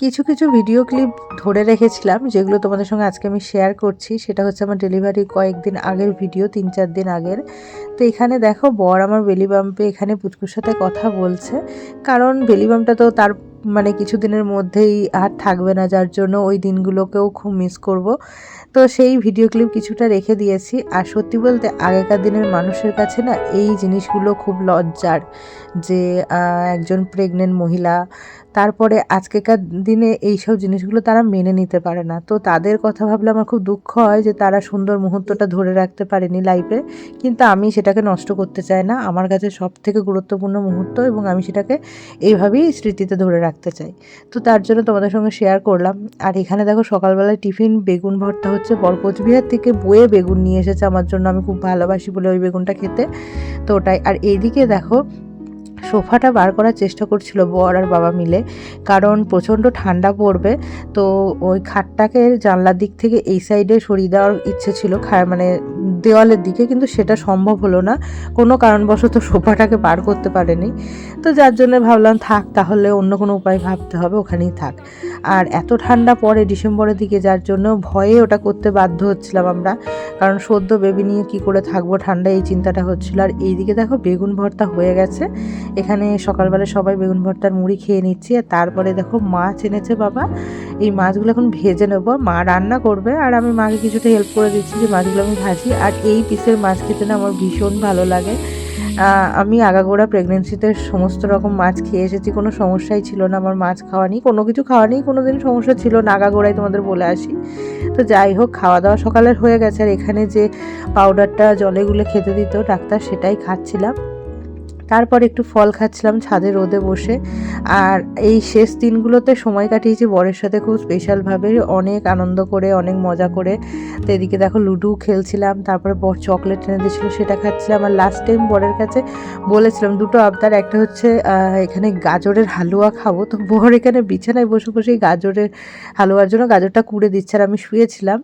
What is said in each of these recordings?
কিছু কিছু video clip ধরে রেখেছিলাম, যেগুলো তোমাদের সঙ্গে আজকে আমি শেয়ার করছি। সেটা হচ্ছে আমার ডেলিভারি কয়েকদিন আগের ভিডিও তিন, চার দিন আগের। তো এখানে দেখো, বর আমার বেলিবাম্পে এখানে পুচকুর সাথে কথা বলছে। কারণ বেলি বাম্পটা তো তার মানে কিছুদিনের মধ্যেই আর থাকবে না, যার জন্য ওই দিনগুলোকেও খুব মিস করব। তো সেই ভিডিও ক্লিপ কিছুটা রেখে দিয়েছি। আর সত্যি বলতে আগেকার দিনের মানুষের কাছে না এই জিনিসগুলো খুব লজ্জার যে একজন প্রেগনেন্ট মহিলা, তারপরে আজকেকার দিনে এই সব জিনিসগুলো তারা মেনে নিতে পারে না। তো তাদের কথা ভাবলে আমার খুব দুঃখ হয় যে তারা সুন্দর মুহূর্তটা ধরে রাখতে পারেনি লাইফে কিন্তু আমি সেটাকে নষ্ট করতে চাই না। আমার কাছে সব থেকে গুরুত্বপূর্ণ মুহূর্ত এবং আমি সেটাকে এইভাবেই স্মৃতিতে ধরে রাখতে চাই। তো তার জন্য তোমাদের সঙ্গে শেয়ার করলাম। আর এখানে দেখো সকালবেলায় টিফিন, বেগুন ভর্তা হচ্ছে বরকোচবিহার থেকে বয়ে বেগুন নিয়ে এসেছে। আমার জন্য আমি খুব ভালোবাসি বলে ওই বেগুনটা খেতে। তো ওটাই। আর এইদিকে দেখো সোফাটা বার করার চেষ্টা করছিল বর আর বাবা মিলে, কারণ প্রচণ্ড ঠান্ডা পড়বে, তো ওই খাটটাকে জানলার দিক থেকে এই সাইডে সরিয়ে দেওয়ার ইচ্ছে ছিল মানে দেওয়ালের দিকে, কিন্তু সেটা সম্ভব হলো না। কোনো কারণবশত সোফাটাকে বার করতে পারেনি। তো যার জন্য ভাবলাম, থাক, তাহলে অন্য কোনো উপায় ভাবতে হবে, ওখানেই থাক। আর এত ঠান্ডা পড়ে ডিসেম্বরের দিকে, যার জন্য ভয়ে ওটা করতে বাধ্য হচ্ছিলাম আমরা। কারণ সদ্য বেবি নিয়ে কি করে থাকব ঠান্ডা, এই চিন্তাটা হচ্ছিল। আর এইদিকে দেখো, বেগুন ভর্তা হয়ে গেছে। এখানে সকালবেলা সবাই বেগুন ভর্তার মুড়ি খেয়ে নিচ্ছি, আর তারপরে দেখো মাছ এনেছে বাবা। এই মাছগুলো এখন ভেজে নেব, মা রান্না করবে, আর আমি মাকে কিছুটা হেল্প করে দিচ্ছি যে মাছগুলো আমি ভাজি, আর এই পিসের মাছ খেতে না আমার ভীষণ ভালো লাগে। আমি আগাগোড়া প্রেগনেন্সিতে সমস্ত রকম মাছ খেয়ে এসেছি, কোনো সমস্যাই ছিল না, আমার মাছ খাওয়া নিয়ে কোনো কিছু খাওয়া নিয়ে কোনো দিন সমস্যা ছিল না, আগাগোড়াই তোমাদের বলে আসি। তো যাই হোক খাওয়া দাওয়া সকালের হয়ে গেছে, আর এখানে যে পাউডারটা জলে গুলে খেতে দিত ডাক্তার সেটাই খাচ্ছিলাম। তারপর একটু ফল খাচ্ছিলাম ছাদে রোদে বসে। আর এই শেষ দিনগুলোতে সময় কাটিয়েছি বরের সাথে খুব স্পেশালভাবে অনেক আনন্দ করে, অনেক মজা করে। তো এদিকে দেখো লুডো খেলছিলাম, তারপরে বর চকলেট এনে দিয়েছিল, সেটা খাচ্ছিলাম। আর লাস্ট টাইম বরের কাছে বলেছিলাম, দুটো আবদার, একটা হচ্ছে এখানে গাজরের হালুয়া খাব। তো বর এখানে বিছানায় বসে বসেই গাজরের হালুয়ার জন্য গাজরটা কুড়ে দিচ্ছে আর আমি শুয়েছিলাম।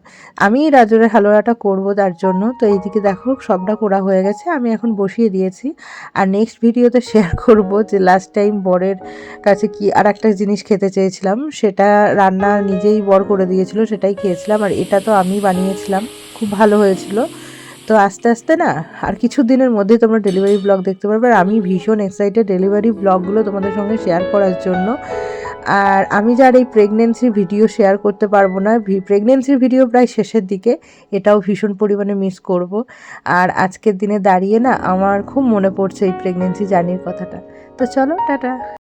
আমি গাজরের হালুয়াটা করব তার জন্য। তো এইদিকে দেখো সবটা করা হয়ে গেছে, আমি এখন বসিয়ে দিয়েছি। আর নেক্সট ভিডিওতে শেয়ার করব যে লাস্ট টাইম বরের কাছে কি আর একটা জিনিস খেতে চেয়েছিলাম, সেটা রান্না নিজেই বর করে দিয়েছিল, সেটাই খেয়েছিলাম। আর এটা তো আমি বানিয়েছিলাম, খুব ভালো হয়েছিল। তো আস্তে আস্তে না, আর কিছু দিনের মধ্যেই তোমরা ডেলিভারি ব্লগ দেখতে পারবে। আর আমি ভীষণ এক্সাইটেড ডেলিভারি ব্লগগুলো তোমাদের সঙ্গে শেয়ার করার জন্য। আর আমি যার এই প্রেগনেন্সির ভিডিও শেয়ার করতে পারব না প্রেগনেন্সির ভিডিও প্রায় শেষের দিকে, এটাও ভীষণ পরিমাণে মিস করব। আর আজকের দিনে দাঁড়িয়ে না আমার খুব মনে পড়ছে এই প্রেগনেন্সি জার্নির কথাটা। তো চলো, টাটা।